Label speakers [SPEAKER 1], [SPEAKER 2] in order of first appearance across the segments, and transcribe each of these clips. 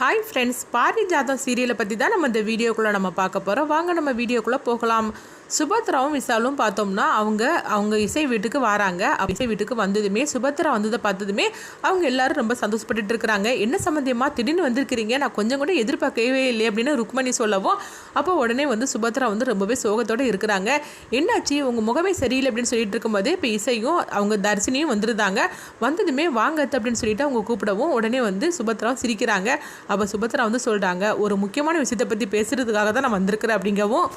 [SPEAKER 1] Hi friends பாரிஜாதம் சீரியலை பற்றி தான் நம்ம இந்த வீடியோக்குள்ளே நம்ம பார்க்க போகிறோம் வாங்க நம்ம வீடியோக்குள்ளே போகலாம். சுபத்ராவும் விசாலும் பார்த்தோம்னா அவங்க அவங்க இசை வீட்டுக்கு வராங்க. இசை வீட்டுக்கு வந்ததுமே சுபத்ரா வந்ததை பார்த்ததுமே அவங்க எல்லாரும் ரொம்ப சந்தோஷப்பட்டுட்டு இருக்கிறாங்க. என்ன சம்மந்தியமாக திடீர்னு வந்திருக்கிறீங்க. நான் கொஞ்சம் கூட எதிர்பார்க்கவே இல்லை அப்படின்னு ருக்மணி சொல்லவும் அப்போ உடனே வந்து சுபத்ரா வந்து ரொம்பவே சோகத்தோடு இருக்கிறாங்க. என்னாச்சு? உங்கள் முகமே சரியில்லை அப்படின்னு சொல்லிட்டு இருக்கும்போதே இப்போ இசையும் அவங்க தர்சினியும் வந்துருந்தாங்க. வந்ததுமே வாங்கத்து அப்படின்னு சொல்லிட்டு அவங்க கூப்பிடவும் உடனே வந்து சுபத்ராவும் சிரிக்கிறாங்க. அப்போ சுபத்ரா வந்து சொல்கிறாங்க ஒரு முக்கியமான விஷயத்தை பற்றி பேசுகிறதுக்காக தான் நான் வந்திருக்கிறேன் அப்படிங்கவும்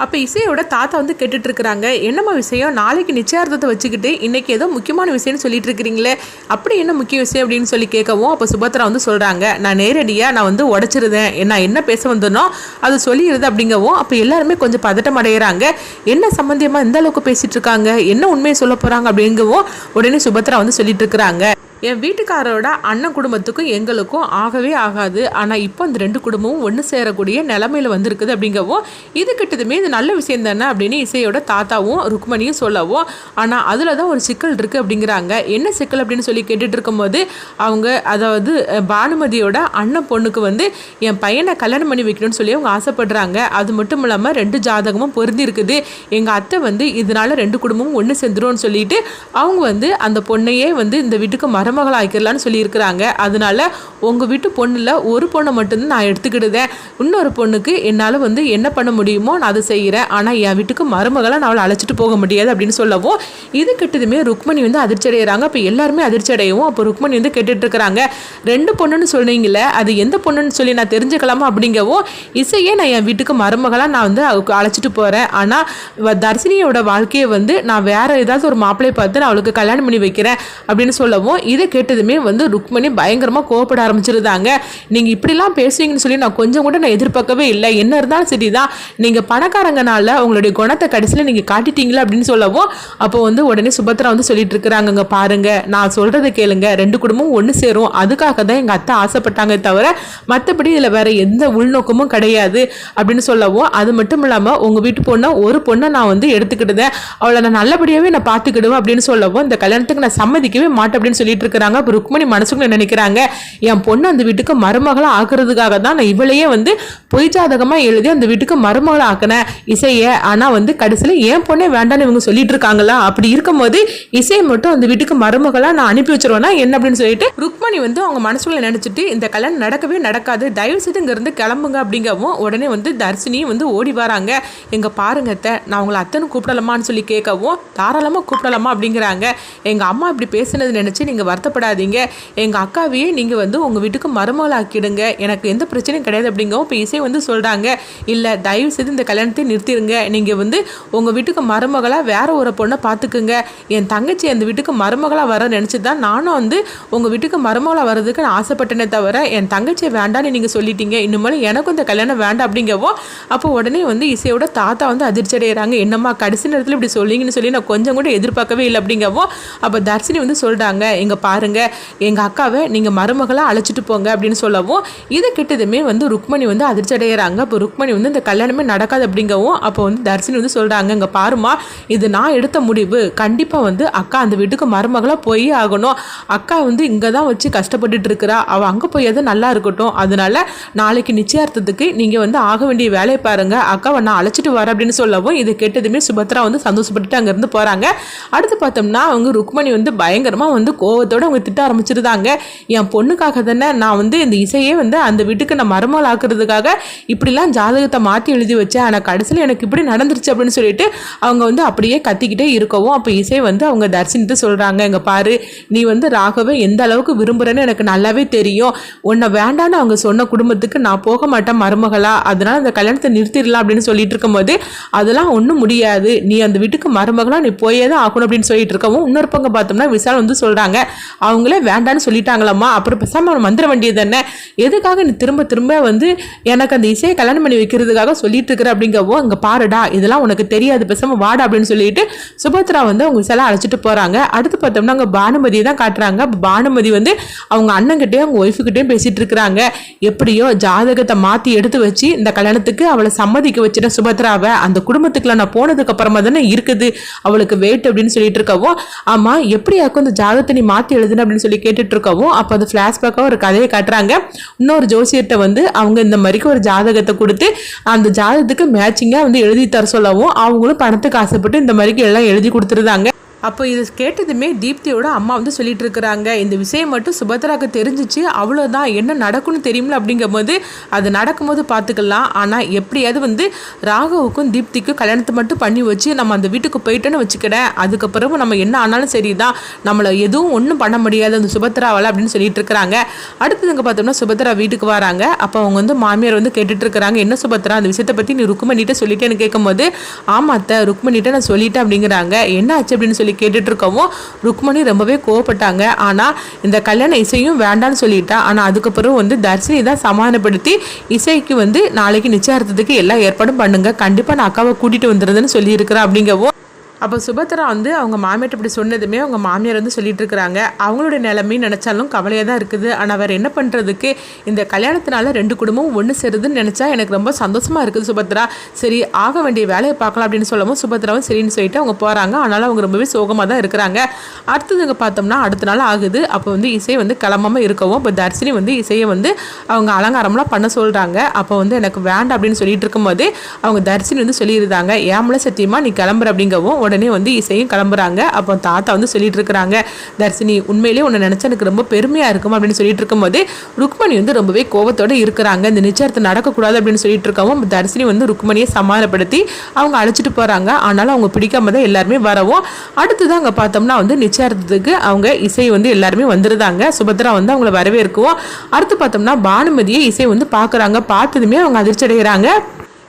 [SPEAKER 1] அப்போ இசையோட தாத்தா வந்து கேட்டுட்டு இருக்கிறாங்க என்னம்மா விஷயம்? நாளைக்கு நிச்சயார்த்தத்தை வச்சுக்கிட்டு இன்னைக்கு ஏதோ முக்கியமான விஷயம்னு சொல்லிட்டு இருக்கிறீங்களே அப்படி என்ன முக்கிய விஷயம்? அப்படின்னு சொல்லி கேட்கவும் அப்போ சுபத்ரா வந்து சொல்கிறாங்க நான் நேரடியாக நான் வந்து உடச்சிருந்தேன் நான் என்ன பேச வந்தனோ அது சொல்லிடுது அப்படிங்கவும் அப்போ எல்லாருமே கொஞ்சம் பதட்டம் அடைகிறாங்க என்ன சம்மந்தியமாக இந்த அளவுக்கு பேசிட்டு இருக்காங்க என்ன உண்மையை சொல்ல போகிறாங்க அப்படிங்கவும் உடனே சுபத்ரா வந்து சொல்லிட்டு இருக்கிறாங்க என் வீட்டுக்காரரோட அண்ணன் குடும்பத்துக்கும் எங்களுக்கும் ஆகவே ஆகாது. ஆனால் இப்போ இந்த ரெண்டு குடும்பமும் ஒன்று சேரக்கூடிய நிலமையில வந்திருக்குது அப்படிங்கவும் இது கிட்டதுமே இது நல்ல விஷயம் தானே அப்படின்னு இசையோட தாத்தாவும் ருக்மணியும் சொல்லவும் ஆனால் அதில் தான் ஒரு சிக்கல் இருக்குது அப்படிங்கிறாங்க. என்ன சிக்கல் அப்படின்னு சொல்லி கேட்டுட்டு இருக்கும்போது அவங்க அதாவது பானுமதியோட அண்ணன் பொண்ணுக்கு வந்து என் பையனை கல்யாணம் பண்ணி வைக்கணும்னு சொல்லி அவங்க ஆசைப்படுறாங்க. அது மட்டும் இல்லாமல் ரெண்டு ஜாதகமும் பொருந்தி இருக்குது எங்கள் அத்தை வந்து இதனால ரெண்டு குடும்பமும் ஒன்று சேர்ந்துரும்னு சொல்லிட்டு அவங்க வந்து அந்த பொண்ணையே வந்து இந்த வீட்டுக்கு மருமகள் ஆக்கிடலான்னு சொல்லியிருக்கிறாங்க. அதனால உங்கள் வீட்டு பொண்ணில் ஒரு பொண்ணை மட்டும்தான் நான் எடுத்துக்கிடுதேன். இன்னொரு பொண்ணுக்கு என்னால் வந்து என்ன பண்ண முடியுமோ நான் அதை செய்கிறேன் ஆனால் என் வீட்டுக்கு மருமகளை நான் அவளை அழைச்சிட்டு போக முடியாது அப்படின்னு சொல்லவும் இது கிட்டதுமே ருக்மணி வந்து அதிர்ச்சி அடைகிறாங்க அப்போ எல்லாருமே அதிர்ச்சி அடையவும் அப்போ ருக்மணி வந்து கேட்டுட்டு இருக்கிறாங்க. ரெண்டு பொண்ணுன்னு சொன்னீங்களே அது எந்த பொண்ணுன்னு சொல்லி நான் தெரிஞ்சுக்கலாமா அப்படிங்கவும் இசையே நான் என் வீட்டுக்கு மருமகளாக நான் வந்து அழைச்சிட்டு போகிறேன் ஆனால் தர்சினியோட வாழ்க்கையை வந்து நான் வேற ஏதாவது ஒரு மாப்பிள்ளையை பார்த்து நான் அவளுக்கு கல்யாணம் பண்ணி வைக்கிறேன் அப்படின்னு சொல்லவும் இதை கேட்டதுமே வந்து ருக்மணி பயங்கரமாக கோவப்பட ஆரம்பிச்சிருந்தாங்க. நீங்கள் இப்படிலாம் பேசுவீங்கன்னு சொல்லி நான் கொஞ்சம் கூட நான் எதிர்பார்க்கவே இல்லை. என்ன இருந்தாலும் சரி தான் நீங்கள் பணக்காரங்கனால உங்களுடைய குணத்தை கடைசியில் நீங்கள் காட்டிட்டீங்களா அப்படின்னு சொல்லவும் அப்போ வந்து உடனே சுபத்ரா வந்து சொல்லிட்டு இருக்கிறாங்க பாருங்க நான் சொல்கிறத கேளுங்க. ரெண்டு குடும்பமும் ஒன்று சேரும். அதுக்காக தான் எங்கள் அத்தை ஆசைப்பட்டாங்க தவிர மற்றபடி இதில் வேற எந்த உள்நோக்கமும் கிடையாது அப்படின்னு சொல்லவும் அது மட்டும் இல்லாமல் உங்கள் வீட்டு பொண்ணை ஒரு பொண்ணை நான் வந்து எடுத்துக்கிட்டேன் அவளை நான் நல்லபடியாகவே நான் பார்த்துக்கிடுவேன் அப்படின்னு சொல்லவும் இந்த கல்யாணத்துக்கு நான் சம்மதிக்கவே மாட்டேன் அப்படின்னு சொல்லிட்டு இருக்கிறாங்க அப்போ ருக்மணி மனசுக்குள்ள நினைக்கிறாங்க என் பொண்ணு அந்த வீட்டுக்கு மருமகளாக ஆக்குறதுக்காக தான் நான் இவளையே வந்து பொய் எழுதி அந்த வீட்டுக்கு மருமகளாக ஆக்கினேன். இசையை ஆனால் வந்து கடைசியில் என் பொண்ணே வேண்டாம்னு இவங்க சொல்லிட்டு இருக்காங்களா? அப்படி இருக்கும்போது இசையை மட்டும் அந்த வீட்டுக்கு மருமகளாக நான் அனுப்பி வச்சிருவேன்னா என்ன அப்படின்னு சொல்லிட்டு ருக்மணி வந்து அவங்க மனசுக்குள்ள நினச்சிட்டு இந்த கல்யாணம் நடக்கவே நடக்காது தயவு செய்து இங்கேருந்து கிளம்புங்க அப்படிங்கவும் உடனே வந்து தர்சினியும் வந்து ஓடி வராங்க. எங்கள் பாருங்க அத்தை நான் உங்களை அத்தனை கூப்பிடலாமான்னு சொல்லி கேட்கவும் தாராளமாக கூப்பிடலாமா அப்படிங்கிறாங்க. எங்கள் அம்மா இப்படி பேசுனது நினச்சி நீங்கள் வருத்தப்படாதீங்க. எங்கள் அக்காவையே நீங்கள் வந்து உங்கள் வீட்டுக்கு மருமகளாக்கிடுங்க. எனக்கு எந்த பிரச்சனையும் கிடையாது அப்படிங்கவும் இப்போ இசை வந்து சொல்கிறாங்க இல்லை தயவு செய்து இந்த கல்யாணத்தை நிறுத்திடுங்க நீங்கள் வந்து உங்கள் வீட்டுக்கு மருமகளாக வேற ஒரு பொண்ணை பார்த்துக்குங்க என் தங்கச்சி அந்த வீட்டுக்கு மருமகளாக வர நினச்சி தான் நானும் வந்து உங்கள் வீட்டுக்கு மருமகளாக வர்றதுக்கு நான் ஆசைப்பட்டேனே தவிர என் தங்கச்சியை வேண்டான்னு நீங்கள் சொல்லிட்டீங்க. இனிமேல் எனக்கும் இந்த கல்யாணம் வேண்டாம் அப்படிங்கவோ அப்போ உடனே வந்து இசையோட தாத்தா வந்து அதிர்ச்சி அடைகிறாங்க என்னம்மா கடைசி நேரத்தில் இப்படி சொல்லிங்கன்னு சொல்லி நான் கொஞ்சம் கூட எதிர்பார்க்கவே இல்லை அப்படிங்கவோ அப்போ தர்ஷினி வந்து சொல்கிறாங்க எங்கள் பாருங்க எங்கள் அக்காவை நீங்கள் மருமகளாக அழைச்சிட்டு போங்க அப்படின்னு சொல்லவும் இது கிட்டதுமே வந்து ருக்மணி வந்து அதிர்ச்சி அடைகிறாங்க அப்போ ருக்மணி வந்து இந்த கல்யாணமே நடக்காது அப்படிங்கவும் அப்போ வந்து தர்ஷினி வந்து சொல்கிறாங்க இங்கே பாருமா இது நான் எடுத்த முடிவு. கண்டிப்பாக வந்து அக்கா அந்த வீட்டுக்கு மருமகளாக போய் ஆகணும். அக்கா வந்து இங்கே தான் வச்சு கஷ்டப்பட்டுட்டு இருக்கிறா. அவள் அங்கே போய் அது நல்லா இருக்கட்டும். அதனால நாளைக்கு நிச்சயார்த்தத்துக்கு நீங்கள் வந்து ஆக வேண்டிய வேலையை பாருங்கள் அக்காவை நான் அழைச்சிட்டு வரேன் அப்படின்னு சொல்லவும் இது கேட்டதுமே சுபத்ரா வந்து சந்தோஷப்பட்டுட்டு அங்கேருந்து போகிறாங்க அடுத்து பார்த்தோம்னா அவங்க ருக்மணி வந்து பயங்கரமாக வந்து கோவத்தோட அவங்க திட்ட ஆரம்பிச்சிருந்தாங்க. என் பொண்ணுக்காக தானே நான் வந்து இந்த இசையே வந்து அந்த வீட்டுக்கு நான் மருமகள் ஆக்குறதுக்காக இப்படிலாம் ஜாதகத்தை மாற்றி எழுதி வச்சேன். ஆனால் கடைசியில் எனக்கு இப்படி நடந்துருச்சு அப்படின்னு சொல்லிட்டு அவங்க வந்து அப்படியே கத்திக்கிட்டே இருக்கவும் அப்போ இசை வந்து அவங்க தரிசனித்து சொல்கிறாங்க இங்கே பாரு நீ வந்து ராகவே எந்த அளவுக்கு விரும்புகிறேன்னு எனக்கு நல்லாவே தெரியும். உன்னை வேண்டான்னு அவங்க சொன்ன குடும்பத்துக்கு நான் போக மாட்டேன் மருமகளா. அதனால் அந்த கல்யாணத்தை நிறுத்திடலாம் அப்படின்னு சொல்லிட்டு இருக்கும்போது அதெல்லாம் ஒன்றும் முடியாது. நீ அந்த வீட்டுக்கு மருமகளாக நீ போயே தான் ஆகணும் அப்படின்னு சொல்லிட்டு இருக்கவும் இன்னொரு பக்கம் பார்த்தோம்னா விசால் வந்து சொல்கிறாங்க அவங்களே வேண்டான்னு சொல்லிட்டாங்களாம்மா. அப்புறம் பேசாமல் வந்துட வேண்டியது தானே? எதுக்காக நீ திரும்ப திரும்ப வந்து எனக்கு அந்த இசையை கல்யாணம் பண்ணி வைக்கிறதுக்காக சொல்லிட்டு இருக்கிற அப்படிங்கவோ அங்கே பாருடா இதெல்லாம் உனக்கு தெரியாது பேசாமல் வாடா அப்படின்னு சொல்லிட்டு சுபத்ரா வந்து அவங்க விசாலை அழைச்சிட்டு போகிறாங்க அடுத்து பார்த்தோம்னா அங்கே பானுமதியை தான் காட்டுறாங்க. பானுமதி வந்து அவங்க அண்ணன்கிட்டயும் அவங்க ஒய்ஃபுக்கிட்டையும் பேசிட்டு இருக்கிறாங்க. எப்படியோ ஜாதகத்தை மாற்றி எடுத்து வச்சு இந்த கல்யாணத்துக்கு அவளை சம்மதிக்க வச்சுட்ட சுபத்ராவை அந்த குடும்பத்துக்குள்ள நான் போனதுக்கு அப்புறமா தானே இருக்குது. அவளுக்கு வெயிட் அப்படின்னு சொல்லிட்டு இருக்கவும் ஆமாம் எப்படியாக்கும் அந்த ஜாதகத்தை நீ மாற்றி எழுதுன அப்படின்னு சொல்லி கேட்டுட்டு இருக்கவும் அப்போ அது ஃப்ளாஷ்பேக்காக ஒரு கதையை காட்டுறாங்க. இன்னொரு ஜோசியர்கிட்ட வந்து அவங்க இந்த மாதிரிக்கு ஒரு ஜாதகத்தை கொடுத்து அந்த ஜாதகத்துக்கு மேட்சிங்காக வந்து எழுதி தர சொல்லவும் அவங்களும் பணத்துக்கு ஆசைப்பட்டு இந்த மாதிரிக்கு எல்லாம் எழுதி கொடுத்துருந்தாங்க. அப்போ இது கேட்டதுமே தீப்தியோட அம்மா வந்து சொல்லிட்டு இருக்கிறாங்க இந்த விஷயம் மட்டும் சுபத்ராக்கு தெரிஞ்சிச்சு அவ்வளோதான் என்ன நடக்கும்னு தெரியுமில்ல அப்படிங்கும்போது அது நடக்கும்போது பார்த்துக்கலாம். ஆனால் எப்படியாவது வந்து ராகவுக்கும் தீப்திக்கும் கல்யாணத்தை மட்டும் பண்ணி வச்சு நம்ம அந்த வீட்டுக்கு போயிட்டோன்னு வச்சுக்கிடேன் அதுக்கப்புறம் நம்ம என்ன ஆனாலும் சரிதான். நம்மளை எதுவும் ஒன்றும் பண்ண முடியாது அந்த சுபத்ராவால் அப்படின்னு சொல்லிட்டு இருக்கிறாங்க அடுத்ததுங்க பார்த்தோம்னா சுபத்ரா வீட்டுக்கு வராங்க. அப்போ அவங்க வந்து மாமியார் வந்து கேட்டுட்டு இருக்கிறாங்க என்ன சுபத்ரா அந்த விஷயத்தை பற்றி நீ ருக்குமணிட்ட சொல்லிட்டேன்னு கேட்கும்போது ஆமாத்த ருக்குமணிட்ட நான் சொல்லிட்டேன் அப்படிங்கிறாங்க. என்ன ஆச்சு? அப்படின்னு சொல்லி கேட்டுட்ருக்கவும் ருக்மணி ரொம்பவே கோவப்பட்டாங்க. ஆனால் இந்த கல்யாண இசையும் வேண்டான்னு சொல்லிட்டா. ஆனால் அதுக்கப்புறம் வந்து தர்ஷினி தான் சமாதானப்படுத்தி இசைக்கு வந்து நாளைக்கு நிச்சயார்த்தத்துக்கு எல்லா ஏற்பாடும் பண்ணுங்க. கண்டிப்பாக நான் அக்காவை கூட்டிகிட்டு வந்துருந்தேன்னு சொல்லியிருக்கிறேன் அப்படிங்கவும் அப்போ சுபத்ரா வந்து அவங்க மாமியார்ட்ட இப்படி சொன்னதுமே அவங்க மாமியார் வந்து சொல்லிட்டு இருக்கிறாங்க அவங்களுடைய நிலைமையும் நினச்சாலும் கவலையாக தான் இருக்குது. ஆனால் வேறு என்ன பண்ணுறதுக்கு இந்த கல்யாணத்தினால ரெண்டு குடும்பமும் ஒன்று சேருதுன்னு நினச்சா எனக்கு ரொம்ப சந்தோஷமாக இருக்குது சுபத்ரா. சரி ஆக வேண்டிய வேலையை பார்க்கலாம் அப்படின்னு சொல்லவும் சுபத்ராவும் சரின்னு சொல்லிட்டு அவங்க போகிறாங்க ஆனாலும் அவங்க ரொம்பவே சோகமாக தான் இருக்கிறாங்க. அடுத்ததுங்க பார்த்தோம்னா அடுத்த நாள் ஆகுது. அப்போ வந்து இசை வந்து கிளம்பாமல் இருக்கவும் இப்போ தர்ஷினி வந்து இசையை வந்து அவங்க அலங்காரம்லாம் பண்ண சொல்கிறாங்க அப்போ வந்து எனக்கு வேண்டாம் அப்படின்னு சொல்லிட்டு இருக்கும்போது அவங்க தர்ஷினி வந்து சொல்லியிருந்தாங்க. ஏமலை சத்தியமாக நீ கிளம்புற அப்படிங்கவும் உடனே வந்து இசையும் கிளம்புறாங்க. அப்போ தாத்தா வந்து சொல்லிட்டு இருக்கிறாங்க தர்சினி உண்மையிலேயே உன்னை நினச்சா எனக்கு ரொம்ப பெருமையாக இருக்கும்? அப்படின்னு சொல்லிட்டு இருக்கும்போது ருக்மணி வந்து ரொம்பவே கோபத்தோடு இருக்கிறாங்க. இந்த நிச்சயத்தை நடக்கக்கூடாது அப்படின்னு சொல்லிட்டு இருக்கவும் தர்சினி வந்து ருக்மணியை சமாதானப்படுத்தி அவங்க அழைச்சிட்டு போகிறாங்க ஆனாலும் அவங்க பிடிக்காம தான் எல்லாருமே வரவும். அடுத்தது அங்கே பார்த்தோம்னா வந்து நிச்சயார்த்தத்துக்கு அவங்க இசை வந்து எல்லாருமே வந்துருந்தாங்க சுபத்ரா வந்து அவங்கள வரவேற்கவும். அடுத்து பார்த்தோம்னா பானுமதியை இசை வந்து பார்க்குறாங்க. பார்த்ததுமே அவங்க அதிர்ச்சி அடைகிறாங்க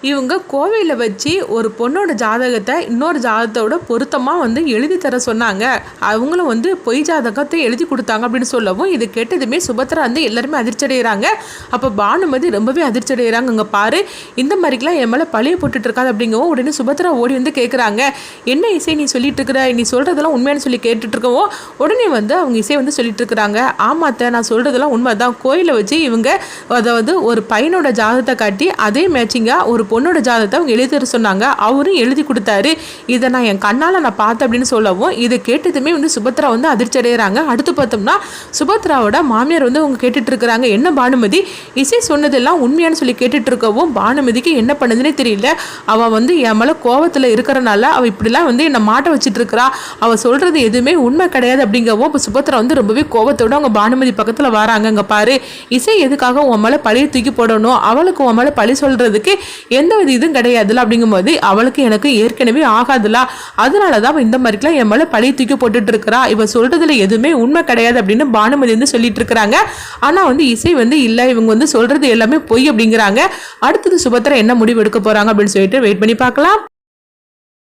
[SPEAKER 1] இவங்க கோவையில் வச்சு ஒரு பொண்ணோட ஜாதகத்தை இன்னொரு ஜாதகத்தோட பொருத்தமாக வந்து எழுதி தர சொன்னாங்க. அவங்களும் வந்து பொய் ஜாதகத்தை எழுதி கொடுத்தாங்க அப்படின்னு சொல்லவும் இது கேட்டதுமே சுபத்ரா வந்து எல்லாருமே அதிர்ச்சி அடைகிறாங்க அப்போ பானுமதி ரொம்பவே அதிர்ச்சி அடைகிறாங்க இங்கே பாரு. இந்த மாதிரிக்கெலாம் என் மேலே பழிய போட்டுட்டு இருக்காது அப்படிங்கவும் உடனே சுபத்ரா ஓடி வந்து கேட்குறாங்க என்ன இசை நீ சொல்லிட்டு இருக்கிற? நீ சொல்கிறதெல்லாம் உண்மையான சொல்லி கேட்டுட்டு உடனே வந்து அவங்க இசை வந்து சொல்லிட்டு இருக்கிறாங்க. ஆமாத்த நான் சொல்கிறதெல்லாம் உண்மை தான் கோயிலை வச்சு இவங்க அதாவது ஒரு பையனோட ஜாதகத்தை காட்டி அதே மேட்சிங்காக ஒரு பொண்ணோட ஜாதகத்தை அவங்க எழுதி தர சொன்னாங்க. அவரும் எழுதி கொடுத்தாரு. இதை நான் என் கண்ணால் நான் பார்த்தேன் அப்படின்னு சொல்லவும் இதை கேட்டதுமே வந்து சுபத்ரா வந்து அதிர்ச்சி அடைகிறாங்க அடுத்து பார்த்தோம்னா சுபத்ராவோட மாமியார் வந்து அவங்க கேட்டுட்டு இருக்கிறாங்க என்ன பானுமதி? இசை சொன்னதெல்லாம் உண்மையானு சொல்லி கேட்டுட்டு இருக்கவும் பானுமதிக்கு என்ன பண்ணுதுன்னே தெரியல. அவள் வந்து என் மேலே கோவத்தில் இருக்கிறனால அவள் இப்படிலாம் வந்து என்னை மாட்ட வச்சுட்டு இருக்கிறா அவள் சொல்கிறது எதுவுமே உண்மை கிடையாது அப்படிங்கவும் இப்போ சுபத்ரா வந்து ரொம்பவே கோவத்தோடு அவங்க பானுமதி பக்கத்தில் வராங்க அங்கே பாரு. இசை எதுக்காக உன் மேலே பழியை தூக்கி போடணும்? அவளுக்கு உன் மேலே பழி சொல்கிறதுக்கு எந்த வித இதுவும் கிடையாதுல அப்படிங்கும்போது அவளுக்கு எனக்கு ஏற்கனவே ஆகாதுல அதனால தான் இந்த மாதிரிக்கெல்லாம் என் மேலே பழைய தூக்கி போட்டுட்டு இருக்கிறா இவ சொல்றதுல எதுவுமே உண்மை கிடையாது அப்படின்னு பானுமதி வந்து சொல்லிட்டு இருக்கிறாங்க ஆனால் வந்து இசை வந்து இல்லை இவங்க வந்து சொல்றது எல்லாமே பொய் அப்படிங்கிறாங்க. அடுத்தது சுபத்திர என்ன முடிவு எடுக்க போறாங்க அப்படின்னு சொல்லிட்டு வெயிட் பண்ணி பார்க்கலாம்.